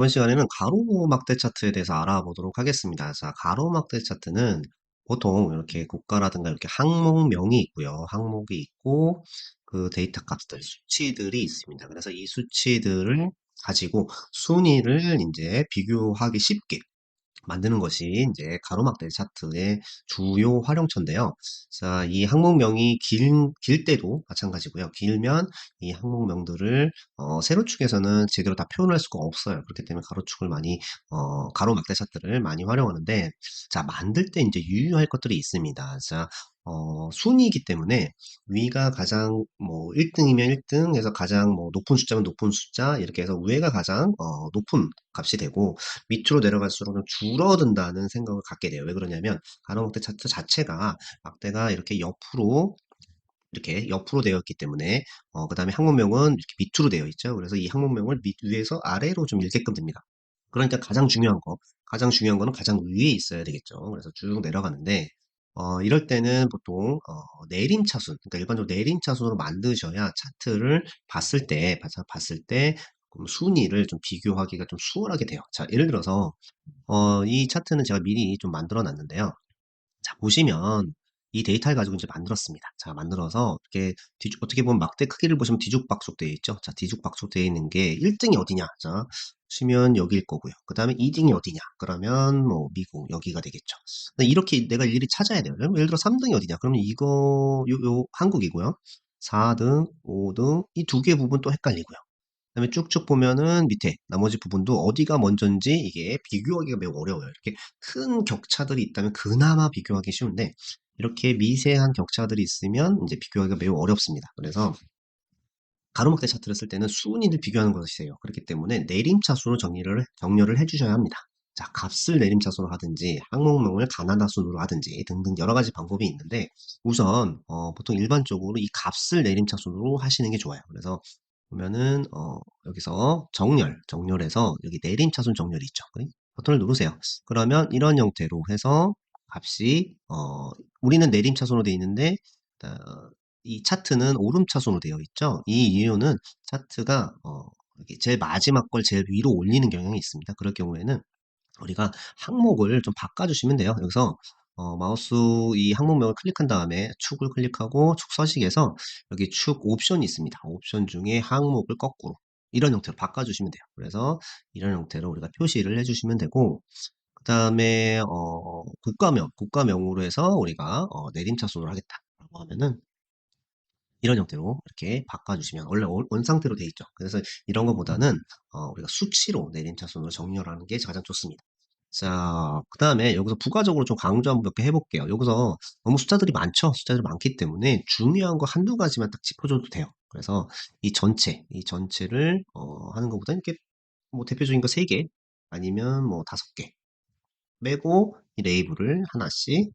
이번 시간에는 가로막대 차트에 대해서 알아보도록 하겠습니다. 자, 가로막대 차트는 보통 이렇게 국가라든가 이렇게 항목명이 있고요. 항목이 있고 그 데이터 값들, 수치들이 있습니다. 그래서 이 수치들을 가지고 순위를 이제 비교하기 쉽게 만드는 것이 이제 가로막대 차트의 주요 활용처인데요. 자, 이 항목명이 길, 길 때도 마찬가지고요. 길면 이 항목명들을 어, 세로축에서는 제대로 다 표현할 수가 없어요. 그렇기 때문에 가로축을 많이 어, 가로막대 차트를 많이 활용하는데 자, 만들 때 이제 유의할 것들이 있습니다. 자, 어, 순위이기 때문에 위가 가장 뭐 1등이면 1등 해서 가장 뭐 높은 숫자면 높은 숫자 이렇게 해서 위가 가장 어, 높은 값이 되고 밑으로 내려갈수록 좀 줄어든다는 생각을 갖게 돼요. 왜 그러냐면 가로막대 차트 자체가 막대가 이렇게 옆으로 이렇게 옆으로 되어 있기 때문에 어, 그 다음에 항목명은 이렇게 밑으로 되어 있죠. 그래서 이 항목명을 밑 위에서 아래로 좀 읽게끔 됩니다. 그러니까 가장 중요한 거, 가장 중요한 거는 가장 위에 있어야 되겠죠. 그래서 쭉 내려가는데 어, 이럴 때는 보통 어, 내림 차순, 그러니까 일반적으로 내림 차순으로 만드셔야 차트를 봤을 때, 봤을 때 순위를 좀 비교하기가 좀 수월하게 돼요. 자, 예를 들어서 어, 이 차트는 제가 미리 좀 만들어 놨는데요. 자, 보시면 이 데이터를 가지고 이제 만들었습니다. 자, 만들어서 이렇게 뒤, 어떻게 보면 막대 크기를 보시면 뒤죽박죽 되어 있죠. 자, 뒤죽박죽 되어 있는 게 1등이 어디냐? 자, 보시면 여기일 거고요. 그 다음에 2등이 어디냐? 그러면 뭐 미국 여기가 되겠죠. 이렇게 내가 일일이 찾아야 돼요. 예를 들어 3등이 어디냐? 그러면 이거 요, 요 한국이고요. 4등, 5등 이 두 개 부분 또 헷갈리고요. 그 다음에 쭉쭉 보면은 밑에 나머지 부분도 어디가 먼저인지 이게 비교하기가 매우 어려워요. 이렇게 큰 격차들이 있다면 그나마 비교하기 쉬운데 이렇게 미세한 격차들이 있으면 이제 비교하기가 매우 어렵습니다. 그래서 가로막대 차트를 쓸 때는 순위를 비교하는 것이세요. 그렇기 때문에 내림차순으로 정리를 정렬을 해주셔야 합니다. 자, 값을 내림차순으로 하든지 항목명을 가나다 순으로 하든지 등등 여러 가지 방법이 있는데 우선 어, 보통 일반적으로 이 값을 내림차순으로 하시는 게 좋아요. 그래서 보면은 어, 여기서 정렬, 정렬해서 여기 내림차순 정렬이 있죠. 버튼을 누르세요. 그러면 이런 형태로 해서 값이 어, 우리는 내림 차순으로 되어 있는데 어, 이 차트는 오름 차순으로 되어 있죠. 이 이유는 차트가 어, 제일 마지막 걸 제일 위로 올리는 경향이 있습니다. 그럴 경우에는 우리가 항목을 좀 바꿔주시면 돼요. 여기서 어, 마우스 이 항목명을 클릭한 다음에 축을 클릭하고 축 서식에서 여기 축 옵션이 있습니다. 옵션 중에 항목을 거꾸로 이런 형태로 바꿔주시면 돼요. 그래서 이런 형태로 우리가 표시를 해주시면 되고 그 다음에 어, 국가명, 국가명으로 해서 우리가 어, 내림차순으로 하겠다라고 하면은 이런 형태로 이렇게 바꿔주시면 원래 원 상태로 되어 있죠. 그래서 이런 것보다는 어, 우리가 수치로 내림차순으로 정렬하는 게 가장 좋습니다. 자, 그 다음에 여기서 부가적으로 좀 강조 한번 몇 개 해볼게요. 여기서 너무 숫자들이 많죠? 숫자들이 많기 때문에 중요한 거 한두 가지만 딱 짚어줘도 돼요. 그래서 이 전체, 이 전체를 어, 하는 것보다 이렇게 뭐 대표적인 거 세 개 아니면 뭐 다섯 개 빼고 이 레이블을 하나씩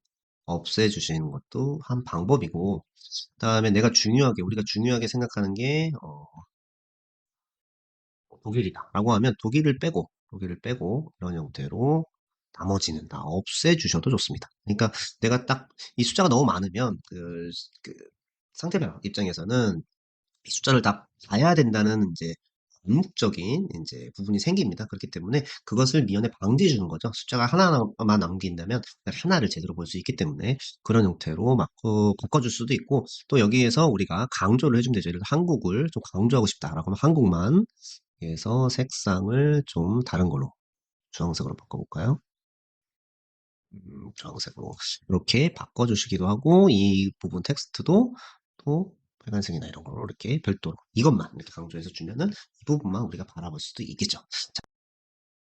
없애주시는 것도 한 방법이고 그 다음에 내가 중요하게 우리가 중요하게 생각하는 게 어, 독일이다 라고 하면 독일을 빼고 독일을 빼고 이런 형태로 나머지는 다 없애주셔도 좋습니다. 그러니까 내가 딱 이 숫자가 너무 많으면 그, 그 상대방 입장에서는 이 숫자를 다 봐야 된다는 이제 암묵적인 이제 부분이 생깁니다. 그렇기 때문에 그것을 미연에 방지해 주는 거죠. 숫자가 하나만 남긴다면 하나를 제대로 볼 수 있기 때문에 그런 형태로 막 어, 바꿔줄 수도 있고 또 여기에서 우리가 강조를 해주면 되죠. 예를 들어 한국을 좀 강조하고 싶다라고 하면 한국만 해서 색상을 좀 다른 걸로 주황색으로 바꿔볼까요? 음, 주황색으로 이렇게 바꿔주시기도 하고 이 부분 텍스트도 또 빨간색이나 이런 걸로 이렇게 별도로 이것만 이렇게 강조해서 주면은 이 부분만 우리가 바라볼 수도 있겠죠. 자,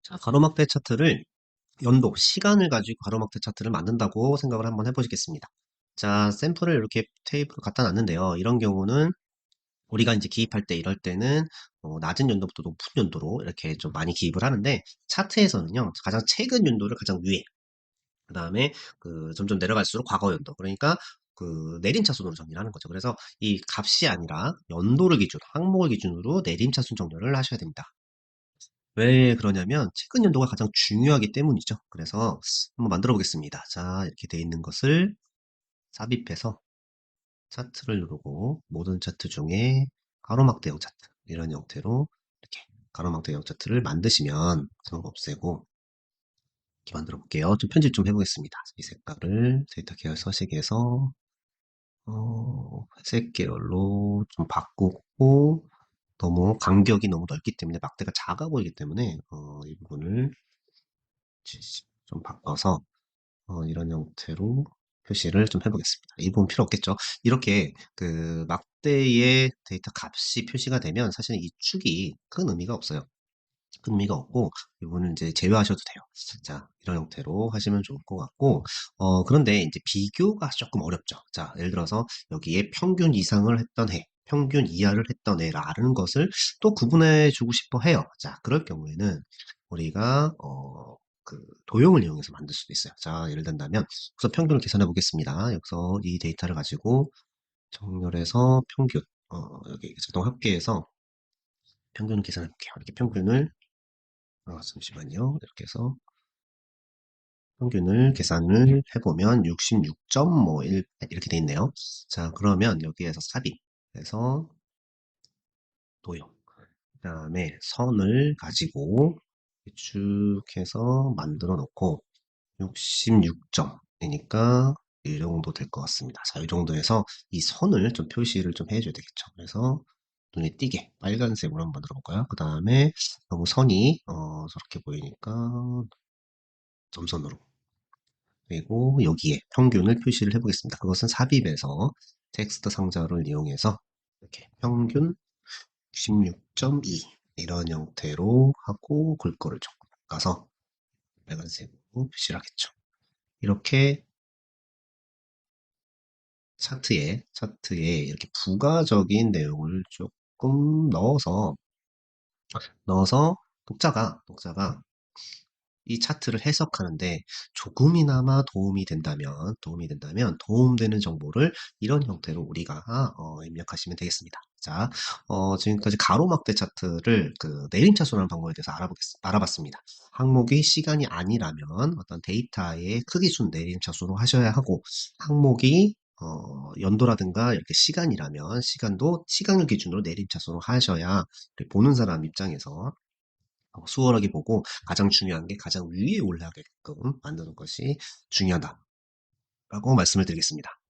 자 가로막대 차트를 연도, 시간을 가지고 가로막대 차트를 만든다고 생각을 한번 해보시겠습니다. 자, 샘플을 이렇게 테이프로 갖다 놨는데요. 이런 경우는 우리가 이제 기입할 때 이럴 때는 어, 낮은 연도부터 높은 연도로 이렇게 좀 많이 기입을 하는데 차트에서는요 가장 최근 연도를 가장 위에 그 다음에 그 점점 내려갈수록 과거 연도 그러니까 그 내림차순으로 정리를 하는 거죠. 그래서 이 값이 아니라 연도를 기준, 항목을 기준으로 내림차순 정렬을 하셔야 됩니다. 왜 그러냐면 최근 연도가 가장 중요하기 때문이죠. 그래서 한번 만들어 보겠습니다. 자, 이렇게 돼 있는 것을 삽입해서 차트를 누르고 모든 차트 중에 가로막 대형 차트 이런 형태로 이렇게 가로막대 영역 차트를 만드시면 그런 거 없애고 이렇게 만들어 볼게요. 좀 편집 좀 해보겠습니다. 이 색깔을 데이터 계열 서식에서 어, 회색 계열로 좀 바꾸고 너무 간격이 너무 넓기 때문에 막대가 작아 보이기 때문에 어, 이 부분을 좀 바꿔서 어, 이런 형태로 표시를 좀 해보겠습니다. 이 부분 필요 없겠죠. 이렇게 그 막대의 데이터 값이 표시가 되면 사실은 이 축이 큰 의미가 없어요. 큰 의미가 없고 이거는 이제 제외하셔도 돼요. 자 이런 형태로 하시면 좋을 것 같고 어 그런데 이제 비교가 조금 어렵죠. 자 예를 들어서 여기에 평균 이상을 했던 해 평균 이하를 했던 해라는 것을 또 구분해 주고 싶어 해요. 자 그럴 경우에는 우리가 어, 그 도형을 이용해서 만들 수도 있어요. 자 예를 든다면 우선 평균을 계산해 보겠습니다. 여기서 이 데이터를 가지고 정렬해서 평균 어, 여기 자동 합계해서 평균을 계산해 볼게요. 이렇게 평균을 어, 잠시만요. 이렇게 해서 평균을 계산을 해보면 66.1 이렇게 돼 있네요. 자 그러면 여기에서 삽입 해서 도형 그 다음에 선을 가지고 쭉 해서 만들어 놓고 66점이니까 이 정도 될 것 같습니다. 자, 이 정도에서 이 선을 좀 표시를 좀 해줘야 되겠죠. 그래서 눈에 띄게 빨간색으로 한번 들어볼까요? 그 다음에 너무 선이 어, 저렇게 보이니까 점선으로 그리고 여기에 평균을 표시를 해보겠습니다. 그것은 삽입에서 텍스트 상자를 이용해서 이렇게 평균 16.2 이런 형태로 하고 글꼴을 조금 바꿔서 빨간색으로 표시를 하겠죠. 이렇게 차트에 차트에 이렇게 부가적인 내용을 조금 넣어서 넣어서 독자가 독자가 이 차트를 해석하는데 조금이나마 도움이 된다면 도움이 된다면 도움되는 정보를 이런 형태로 우리가 어, 입력하시면 되겠습니다. 자, 어, 지금까지 가로막대 차트를 그 내림차순환 방법에 대해서 알아보겠, 알아봤습니다. 항목이 시간이 아니라면 어떤 데이터의 크기 순 내림차순으로 하셔야 하고 항목이 어, 연도라든가 이렇게 시간이라면 시간도 시간을 기준으로 내림차순으로 하셔야 보는 사람 입장에서 어, 수월하게 보고 가장 중요한 게 가장 위에 올라가게끔 만드는 것이 중요하다라고 말씀을 드리겠습니다.